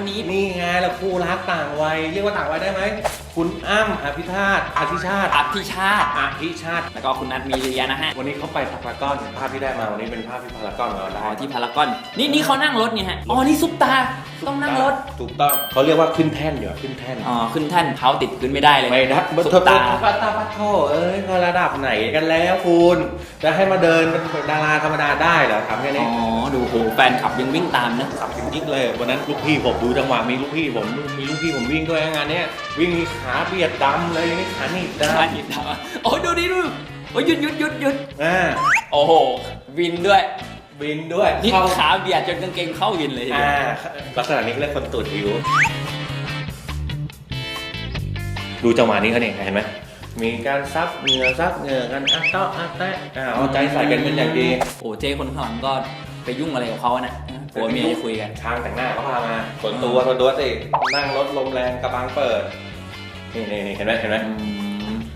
วันนี้ นี่ไงเราคู่รักต่างวัย เรียกว่าต่างวัยได้ไหม คุณอ้ำอภิธาตอภิชาติอัพที่ชาติ อภิชาติ แล้วก็คุณนัทมีเรียนะฮะวันนี้เขาไปพารากอนภาพที่ได้มาวันนี้เป็นภาพที่พารากอนเราได้อที่พารากอน นี่นี่เขานั่งรถไงฮะ อ๋อ นี่ซุปตาต้องนั่งรถ ถูกต้องเขาเรียกว่าขึ้นแท่นอยู่อะขึ้นแท่นอ๋อขึ้นแท่านเท้าติดพื้นไม่ได้เลยไม่ได้ซุปตาปัตตาปัตโทเอ้ยก็ระดับไหนกันแล้วคุณจะให้มาเดินเป็นดาราธรรมดาได้เหรอทำแค่อ๋นี้อดูโหแฟนขับยังวิ่งตามนะขับจริงๆเลยวันนั้นลูกพี่ผมดูจังหวะมีลูกพี่ผมมีลูกพี่ผมวิ่งด้วยงานเนี้ยวิ่งขาเบียดดำเลยนี่ขาหนีบดใช่ดาวโอ้ยดูดิดูโอ้ยหยุดหยุดหยุดหยุดำอ่าโอ้โหวินด้วย บินด้วยนี่เข้าขาเบียดจนกางเกงเข้าวินเลยทีเดีอ่ายวลักษณะนี้ก็เรียกคนตูดหิว ดูจังหวะนี้เขาเนี่ยเห็นไหมมีการซับเหงื่อซับเหงื่อกันอัดเต้าอัดแตะอ่าเอาใจใส่กันเป็นอย่างดี โอ้เจ้คนข้างหลังก็ไปยุ่งอะไรกับเขานะผัวเมียจะคุยกัน ทางแต่งหน้าเขาพามาส่วนตัวส่วนตัวสินั่งรถลมแรงกระบังเปิด นี่นี่นี่เห็นไหมเห็นไหม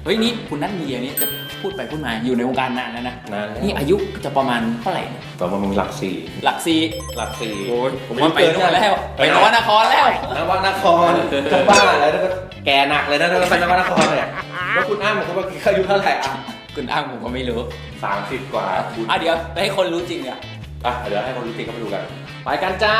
เฮ้ยนี่คุณนัทมีอันนี้จะพูดไปพูดมาอยู่ในวงการนานแล้วนะ นานแล้วนี่อายุจะประมาณเท่าไหร่เนี่ยต่อมามึงหลักสี่หลักสี่หลักสี่โอ้ยผมว่าไปนวดแล้ว ไปนวดนครแล้วนวนครจะบ้าแล้วแล้วก็แกหนักเลยนะถ้าไปนวนครเนี่ยแล้วคุณอ้ามเขาว่าอายุเท่าไหร่อะคุณอ้างผมก็ไม่รู้สามสิบกว่าคุณอะเดี๋ยวไปให้คนรู้จริงเนี่ยอะเดี๋ยวให้คนรู้จริงเขาไปดูกันไปกันจ้า